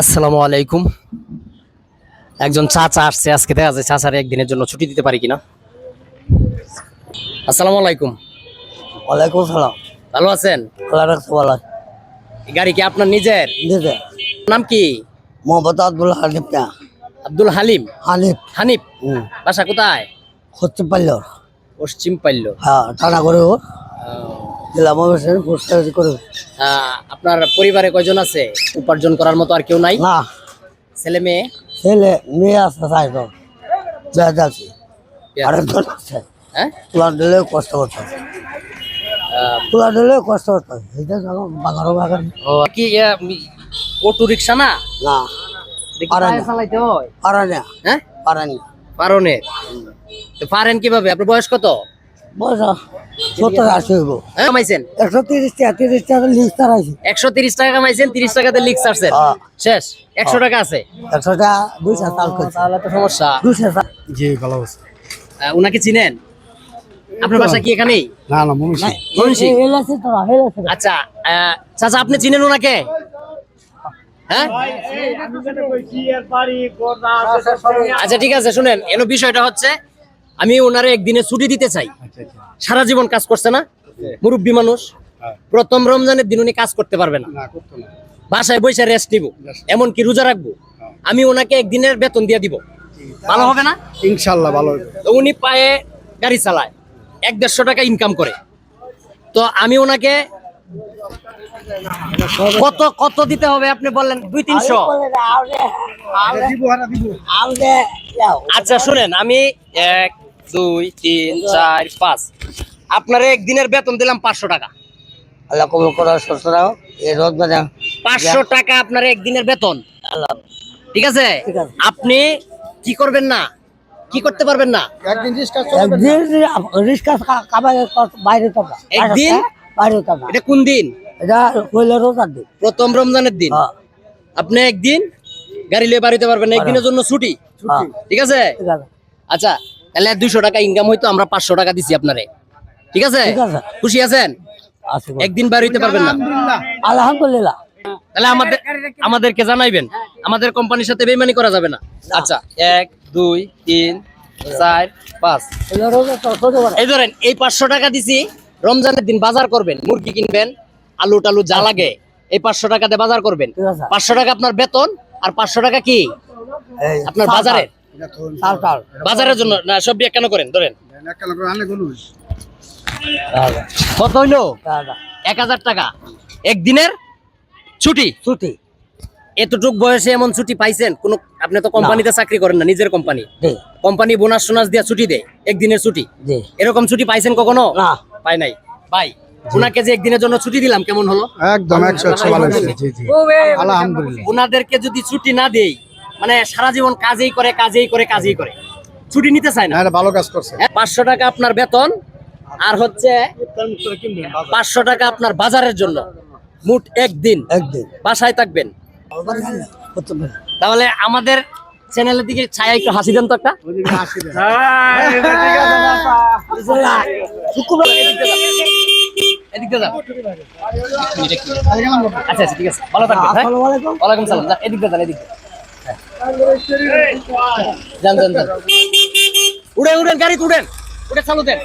আসসালামু আলাইকুম। একজন চাচা আসছে আজকে দেখা যায় চাচার একদিনের জন্য ছুটি দিতে পারি কিনা? আসসালামু আলাইকুম। ওয়ালাইকুম সালাম ভালো আছেন? গাড়ি কি আপনার নিজের? দিতে নাম কি? মোহাম্মদ আব্দুল হানিফ না। আব্দুল হালিম? হানিফ? হানিফ বাসা কোথায়? করতে পারল পশ্চিম পাল্য হ্যাঁ টানা করে ও। পুরস্কার আপনার পরিবারে কয়জন আছে? উপার্জন করার মতো আর কেউ নাই? না। ছেলে মেয়ে? ছেলে মেয়ে আছে যা যাচ্ছি আরেকজন আছে। হ্যাঁ? তুলা কষ্ট করতে হবে আহ, তুলা কষ্ট করতে হবে এটা বাগানো। বাগান কি অটো রিক্সা না? না। পারেন কীভাবে? আপনার বয়স কত? বয়স সত্তর আশি হইব। হ্যাঁ? কামাইছেন? একশো তিরিশ টাকা তিরিশ টাকা লিস্ট তারাইছি একশো তিরিশ টাকা কামাইছেন তিরিশ টাকাতে লিক ছাড়ছেন হ্যাঁ। শেষ? একশো টাকা আছে? একশো টাকা দুইশো চাল তাহলে তো সমস্যা। দুইশো চাল জি ভালো আছে। আহ, উনাকে চিনেন? আপনার বাসা কি এখানেই? না না মুন্সি আচ্ছা আহ, চাচা আপনি চিনেন ওনাকে হ্যাঁ? আচ্ছা ঠিক আছে শুনেন। এর বিষয়টা হচ্ছে আমি ওনারে একদিনে ছুটি দিতে চাই। আচ্ছা আচ্ছা। সারা জীবন কাজ করছে না মুরব্বী মানুষ। হ্যাঁ। প্রথম রমজানের দিন উনি কাজ করতে পারবে না। না করতো না। বাসায় বসে রেস্ট নিব এমনকি রোজা রাখব। আমি ওনাকে একদিনের বেতন দিয়ে দিব। ভালো হবে না? ইনশাল্লাহ ভালো হবে। তো উনি পায়ে গাড়ি চালায় এক দেড়শো টাকা ইনকাম করে। তো আমি ওনাকে কত কত দিতে হবে আপনি বললেন? দুই তিনশো? দিব হারা দিব। আচ্ছা শুনেন আমি এক দুই তিন চার পাঁচ। আপনার একদিনের বেতন দিলাম পাঁচশো টাকা। আল্লাহ কবুল করার সরসরাও এই রোদ বাজা পাঁচশো টাকা আপনার একদিনের বেতন। আল্লাহ। ঠিক আছে? আপনি কি করবেন না? কি করতে পারবেন না? একদিন রিস্কা বাইরে একদিন? বাইরে এটা কোন দিন? এটা হইলে রোজার দিন। প্রথম রমজানের দিন। হ্যাঁ। আপনি একদিন গাড়ি লিয়ে বাড়িতে পারবেন একদিনের জন্য ছুটি। হ্যাঁ। ঠিক আছে। আচ্ছা তাহলে দুইশো টাকা ইনকাম হইতো আমরা পাঁচশো টাকা দিছি আপনারে। ঠিক আছে? খুশি আছেন? একদিন বাড়ি হইতে পারবেন না? আলহামদুলিল্লাহ। তাহলে আমাদের আমাদেরকে জানাইবেন। আমাদের কোম্পানির সাথে বেইমানি করা যাবে না। আচ্ছা এক দুই তিন চার পাঁচ। এই ধরেন এই পাঁচশো টাকা দিছি রমজানের দিন বাজার করবেন মুরগি কিনবেন আলু টালু যা লাগে এই পাঁচশো টাকা দিয়ে বাজার করবেন। পাঁচশো টাকা আপনার বেতন আর পাঁচশো টাকা কি? আপনার বাজারের। বাজারের জন্য না সব কেন করেন? ধরেন। কত হইল? এক হাজার টাকা। একদিনের ছুটি? ছুটি। এতটুক বয়সে এমন ছুটি পাইছেন? কোন আপনি তো কোম্পানিতে চাকরি করেন না নিজের কোম্পানি। কোম্পানি বোনাস সোনাস দিয়া ছুটি দেয় একদিনের ছুটি। এরকম ছুটি পাইছেন কখনো? না। পাই নাই। ভাই ওনাকে যে একদিনের জন্য ছুটি দিলাম কেমন হলো? একদম একশো একশো ভালো হয়েছে। জি জি। আলহামদুলিল্লাহ। ওনাদেরকে যদি ছুটি না দেই মানে সারা জীবন কাজেই করে কাজেই করে কাজেই করে। ছুটি নিতে চায় না। না ভালো কাজ করছে। হ্যাঁ, পাঁচশো টাকা আপনার বেতন আর হচ্ছে পাঁচশো টাকা আপনার বাজারের জন্য। মোট একদিন। একদিন। বাসায় থাকবেন। তাহলে আমাদের চ্যানেলের দিকে ছায়া একটু হাসি দেন তো একটা। আচ্ছা আচ্ছা ঠিক আছে। ভালো থাকবেন হ্যাঁ? ওয়ালাইকুম সালাম। এদিক দিয়ে এদিক দিয়ে। যান যান যান। উড়েন উড়েন গাড়ি উড়েন। উঠে চালু দেন।